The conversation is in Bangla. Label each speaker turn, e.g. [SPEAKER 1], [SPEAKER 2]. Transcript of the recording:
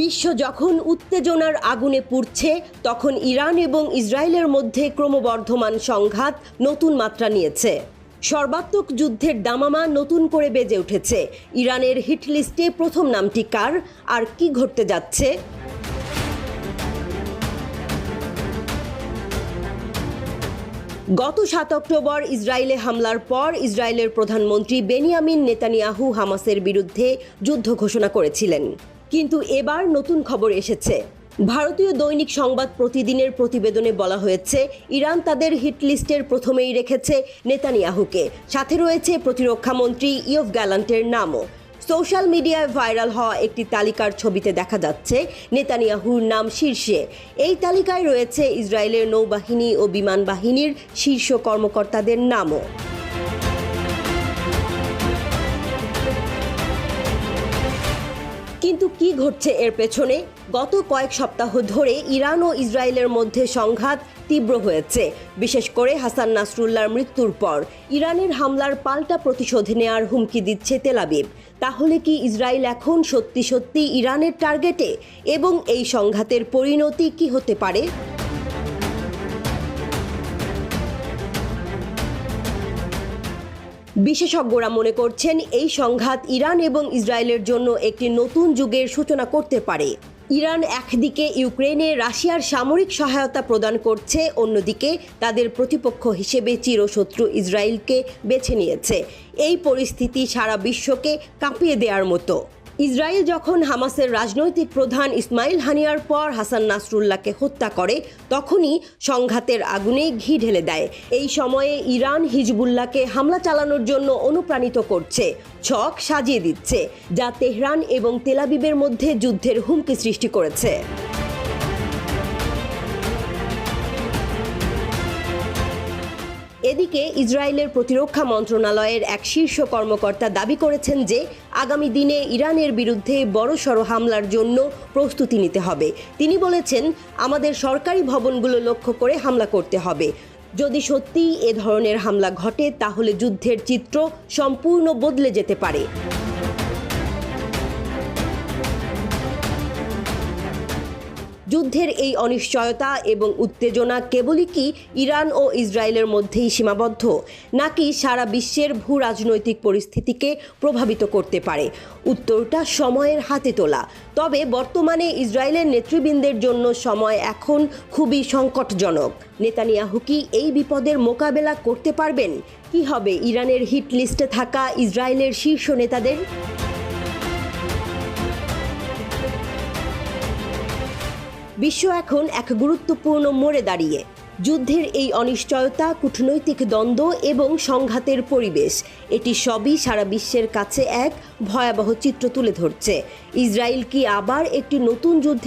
[SPEAKER 1] বিশ্ব যখন উত্তেজনার আগুনে পুড়ছে তখন ইরান এবং ইসরায়েলের মধ্যে ক্রমবর্ধমান সংঘাত নতুন মাত্রা নিয়েছে সর্বাত্মক যুদ্ধের দামামা নতুন করে বেজে উঠেছে ইরানের হিটলিস্টে প্রথম নামটি কার আর কি ঘটতে যাচ্ছে গত সাত অক্টোবর ইসরায়েলে হামলার পর ইসরায়েলের প্রধানমন্ত্রী বেনিয়ামিন নেতানিয়াহু হামাসের বিরুদ্ধে যুদ্ধ ঘোষণা করেছিলেন কিন্তু এবার নতুন খবর এসেছে ভারতীয় দৈনিক সংবাদ প্রতিদিনের প্রতিবেদনে বলা হয়েছে ইরান তাদের হিটলিস্টের প্রথমেই রেখেছে নেতানিয়াহুকে সাথে রয়েছে প্রতিরক্ষামন্ত্রী ইয়ফ গ্যালান্টের নামও সোশ্যাল মিডিয়ায় ভাইরাল হওয়া একটি তালিকার ছবিতে দেখা যাচ্ছে নেতানিয়াহুর নাম শীর্ষে এই তালিকায় রয়েছে ইসরায়েলের নৌবাহিনী ও বিমান বাহিনীর শীর্ষ কর্মকর্তাদের নামও কিন্তু কি ঘটছে এর পেছনে গত কয়েক সপ্তাহ ধরে ইরান ও ইসরায়েলের মধ্যে সংঘাত তীব্র হয়েছে বিশেষ করে হাসান নাসরুল্লাহর মৃত্যুর পর ইরানের হামলার পাল্টা প্রতিশোধ নেয়ার হুমকি দিচ্ছে তেলাবিব তাহলে কি ইসরায়েল এখন সত্যি সত্যি ইরানের টার্গেটে এবং এই সংঘাতের পরিণতি কি হতে পারে বিশেষজ্ঞরা মনে করছেন এই সংঘাত ইরান এবং ইসরায়েলের জন্য একটি নতুন যুগের সূচনা করতে পারে ইরান একদিকে ইউক্রেনে রাশিয়ার সামরিক সহায়তা প্রদান করছে অন্যদিকে তাদের প্রতিপক্ষ হিসেবে চিরশত্রু ইসরায়েলকে বেছে নিয়েছে এই পরিস্থিতি সারা বিশ্বকে কাঁপিয়ে দেওয়ার মতো ইসরায়েল যখন হামাসের রাজনৈতিক প্রধান ইসমাইল হানিয়ার পর হাসান নাসরুল্লাহকে হত্যা করে তখনই সংঘাতের আগুনে ঘি ঢেলে দেয় এই সময়ে ইরান হিজবুল্লাহকে হামলা চালানোর জন্য অনুপ্রাণিত করছে ছক সাজিয়ে দিচ্ছে যা তেহরান এবং তেলাবিবের মধ্যে যুদ্ধের হুমকি সৃষ্টি করেছে এদিকে ইসরায়েলের প্রতিরক্ষা মন্ত্রণালয়ের এক শীর্ষ কর্মকর্তা দাবি করেছেন যে আগামী দিনে ইরানের বিরুদ্ধে বড়সড় হামলার জন্য প্রস্তুতি নিতে হবে তিনি বলেছেন আমাদের সরকারি ভবনগুলো লক্ষ্য করে হামলা করতে হবে যদি সত্যিই এ ধরনের হামলা ঘটে তাহলে যুদ্ধের চিত্র সম্পূর্ণ বদলে যেতে পারে যুদ্ধের এই অনিশ্চয়তা এবং উত্তেজনা কেবলই কি ইরান ও ইসরায়েলের মধ্যেই সীমাবদ্ধ নাকি সারা বিশ্বের ভূ রাজনৈতিক পরিস্থিতিকে প্রভাবিত করতে পারে উত্তরটা সময়ের হাতে তোলা তবে বর্তমানে ইসরায়েলের নেতৃবৃন্দের জন্য সময় এখন খুবই সংকটজনক নেতানিয়াহু কি এই বিপদের মোকাবেলা করতে পারবেন কি হবে ইরানের হিট লিস্টে থাকা ইসরায়েলের শীর্ষ নেতাদের বিশ্ব এখন এক গুরুত্বপূর্ণ মোড়ে দাঁড়িয়ে যুদ্ধের এই অনিশ্চয়তা কূটনৈতিক দ্বন্দ্ব এবং সংঘাতের পরিবেশ এটি সবই সারা বিশ্বের কাছে এক ভয়াবহ চিত্র তুলে ধরছে ইসরায়েল কি আবার একটি নতুন যুদ্ধে